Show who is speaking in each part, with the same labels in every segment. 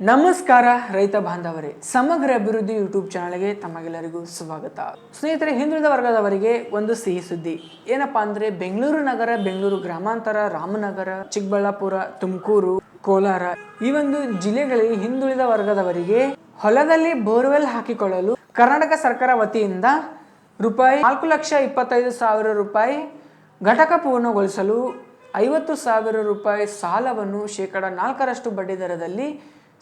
Speaker 1: ನಮಸ್ಕಾರ, ರೈತ ಬಾಂಧವರೇ. ಸಮಗ್ರ ಅಭಿವೃದ್ಧಿ ಯೂಟ್ಯೂಬ್ ಚಾನಲ್ಗೆ ತಮಗೆಲ್ಲರಿಗೂ ಸ್ವಾಗತ. ಸ್ನೇಹಿತರೆ, ಹಿಂದುಳಿದ ವರ್ಗದವರಿಗೆ ಒಂದು ಸಿಹಿ ಸುದ್ದಿ. ಏನಪ್ಪಾ ಅಂದ್ರೆ, ಬೆಂಗಳೂರು ನಗರ, ಬೆಂಗಳೂರು ಗ್ರಾಮಾಂತರ, ರಾಮನಗರ, ಚಿಕ್ಕಬಳ್ಳಾಪುರ, ತುಮಕೂರು, ಕೋಲಾರ ಈ ಒಂದು ಜಿಲ್ಲೆಗಳಲ್ಲಿ ಹಿಂದುಳಿದ ವರ್ಗದವರಿಗೆ ಹೊಲದಲ್ಲಿ ಬೋರ್ವೆಲ್ ಹಾಕಿಕೊಳ್ಳಲು ಕರ್ನಾಟಕ ಸರ್ಕಾರ ವತಿಯಿಂದ ರೂಪಾಯಿ ನಾಲ್ಕು ಲಕ್ಷ ಇಪ್ಪತ್ತೈದು ಸಾವಿರ ರೂಪಾಯಿ ಘಟಕ ಪೂರ್ಣಗೊಳಿಸಲು ಐವತ್ತು ಸಾವಿರ ರೂಪಾಯಿ ಸಾಲವನ್ನು ಶೇಕಡ ನಾಲ್ಕರಷ್ಟು ಬಡ್ಡಿ ದರದಲ್ಲಿ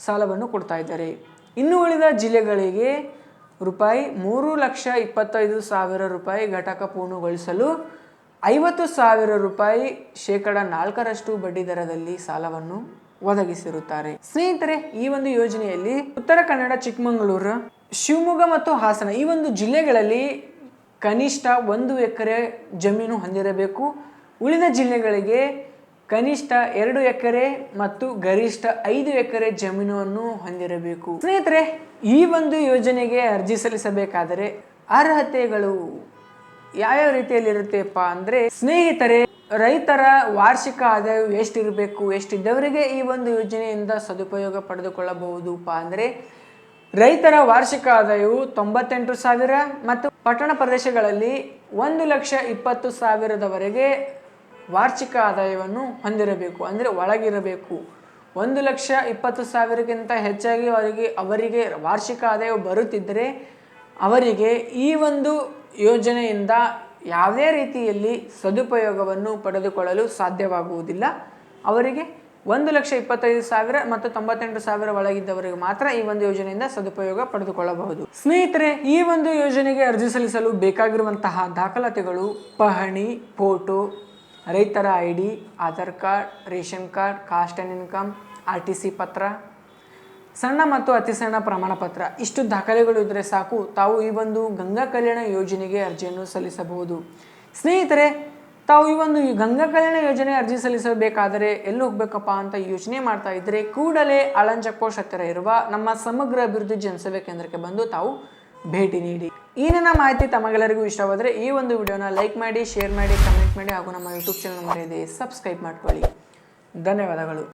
Speaker 1: ಸಾಲವನ್ನು ಕೊಡ್ತಾ ಇದ್ದಾರೆ. ಇನ್ನು ಉಳಿದ ಜಿಲ್ಲೆಗಳಿಗೆ ರೂಪಾಯಿ ಮೂರು ಲಕ್ಷ ಇಪ್ಪತ್ತೈದು ಸಾವಿರ ರೂಪಾಯಿ ಘಟಕ ಪೂರ್ಣಗೊಳಿಸಲು ಐವತ್ತು ಸಾವಿರ ರೂಪಾಯಿ ಶೇಕಡ ನಾಲ್ಕರಷ್ಟು ಬಡ್ಡಿ ದರದಲ್ಲಿ ಸಾಲವನ್ನು ಒದಗಿಸಿರುತ್ತಾರೆ. ಸ್ನೇಹಿತರೆ, ಈ ಒಂದು ಯೋಜನೆಯಲ್ಲಿ ಉತ್ತರ ಕನ್ನಡ, ಚಿಕ್ಕಮಗಳೂರು, ಶಿವಮೊಗ್ಗ ಮತ್ತು ಹಾಸನ ಈ ಒಂದು ಜಿಲ್ಲೆಗಳಲ್ಲಿ ಕನಿಷ್ಠ ಒಂದು ಎಕರೆ ಜಮೀನು ಹೊಂದಿರಬೇಕು. ಉಳಿದ ಜಿಲ್ಲೆಗಳಿಗೆ ಕನಿಷ್ಠ ಎರಡು ಎಕರೆ ಮತ್ತು ಗರಿಷ್ಠ ಐದು ಎಕರೆ ಜಮೀನನ್ನು ಹೊಂದಿರಬೇಕು. ಸ್ನೇಹಿತರೆ, ಈ ಒಂದು ಯೋಜನೆಗೆ ಅರ್ಜಿ ಸಲ್ಲಿಸಬೇಕಾದರೆ ಅರ್ಹತೆಗಳು ಯಾವ್ಯಾವ ರೀತಿಯಲ್ಲಿರುತ್ತೆಪ್ಪ ಅಂದರೆ, ಸ್ನೇಹಿತರೆ, ರೈತರ ವಾರ್ಷಿಕ ಆದಾಯ ಎಷ್ಟಿರಬೇಕು, ಎಷ್ಟಿದ್ದವರಿಗೆ ಈ ಒಂದು ಯೋಜನೆಯಿಂದ ಸದುಪಯೋಗ ಪಡೆದುಕೊಳ್ಳಬಹುದುಪ್ಪ ಅಂದರೆ, ರೈತರ ವಾರ್ಷಿಕ ಆದಾಯವು ತೊಂಬತ್ತೆಂಟು ಸಾವಿರ ಮತ್ತು ಪಟ್ಟಣ ಪ್ರದೇಶಗಳಲ್ಲಿ ಒಂದು ಲಕ್ಷ ಇಪ್ಪತ್ತು ಸಾವಿರದವರೆಗೆ ವಾರ್ಷಿಕ ಆದಾಯವನ್ನು ಹೊಂದಿರಬೇಕು, ಅಂದರೆ ಒಳಗಿರಬೇಕು. ಒಂದು ಲಕ್ಷ ಇಪ್ಪತ್ತು ಸಾವಿರಕ್ಕಿಂತ ಹೆಚ್ಚಾಗಿ ಅವರಿಗೆ ಅವರಿಗೆ ವಾರ್ಷಿಕ ಆದಾಯ ಬರುತ್ತಿದ್ದರೆ ಅವರಿಗೆ ಈ ಒಂದು ಯೋಜನೆಯಿಂದ ಯಾವುದೇ ರೀತಿಯಲ್ಲಿ ಸದುಪಯೋಗವನ್ನು ಪಡೆದುಕೊಳ್ಳಲು ಸಾಧ್ಯವಾಗುವುದಿಲ್ಲ. ಅವರಿಗೆ ಒಂದು ಲಕ್ಷ ಇಪ್ಪತ್ತೈದು ಸಾವಿರ ಮತ್ತು ತೊಂಬತ್ತೆಂಟು ಸಾವಿರ ಒಳಗಿದ್ದವರಿಗೆ ಮಾತ್ರ ಈ ಒಂದು ಯೋಜನೆಯಿಂದ ಸದುಪಯೋಗ ಪಡೆದುಕೊಳ್ಳಬಹುದು. ಸ್ನೇಹಿತರೆ, ಈ ಒಂದು ಯೋಜನೆಗೆ ಅರ್ಜಿ ಸಲ್ಲಿಸಲು ಬೇಕಾಗಿರುವಂತಹ ದಾಖಲಾತಿಗಳು ಪಹಣಿ, ಫೋಟೋ ರೈತರ I D Aadhaar card, ration card, caste and income, R T C ಪತ್ರ, ಸಣ್ಣ ಮತ್ತು ಅತಿ ಸಣ್ಣ ಪ್ರಮಾಣ ಪತ್ರ. ಇಷ್ಟು ದಾಖಲೆಗಳು ಇದ್ದರೆ ಸಾಕು, ತಾವು ಈ ಒಂದು ಗಂಗಾ ಕಲ್ಯಾಣ ಯೋಜನೆಗೆ ಅರ್ಜಿಯನ್ನು ಸಲ್ಲಿಸಬಹುದು. ಸ್ನೇಹಿತರೆ, ತಾವು ಈ ಒಂದು ಗಂಗಾ ಕಲ್ಯಾಣ ಯೋಜನೆ ಅರ್ಜಿ ಸಲ್ಲಿಸಬೇಕಾದರೆ ಎಲ್ಲಿ ಹೋಗಬೇಕಪ್ಪ ಅಂತ ಯೋಚನೆ ಮಾಡ್ತಾ ಇದ್ದರೆ ಕೂಡಲೇ ಅಳಂಜಕೋಶ್ ಹತ್ತಿರ ಇರುವ ನಮ್ಮ ಸಮಗ್ರ ಅಭಿವೃದ್ಧಿ ಜನಸೇವೆ ಕೇಂದ್ರಕ್ಕೆ ಬಂದು ತಾವು ಭೇಟಿ ನೀಡಿ. ಈ ಮಾಹಿತಿ ತಮಗೆಲ್ಲರಿಗೂ ಇಷ್ಟವಾದರೆ ಈ ಒಂದು ವಿಡಿಯೋನ ಲೈಕ್ ಮಾಡಿ ಶೇರ್ ಮಾಡಿ ಕಮೆಂಟ್ ಮಾಡಿ ಹಾಗೂ ನಮ್ಮ ಯೂಟ್ಯೂಬ್ ಚಾನಲ್ ಮರೆಯದೆ ಸಬ್ಸ್ಕ್ರೈಬ್ ಮಾಡ್ಕೊಳ್ಳಿ. ಧನ್ಯವಾದಗಳು.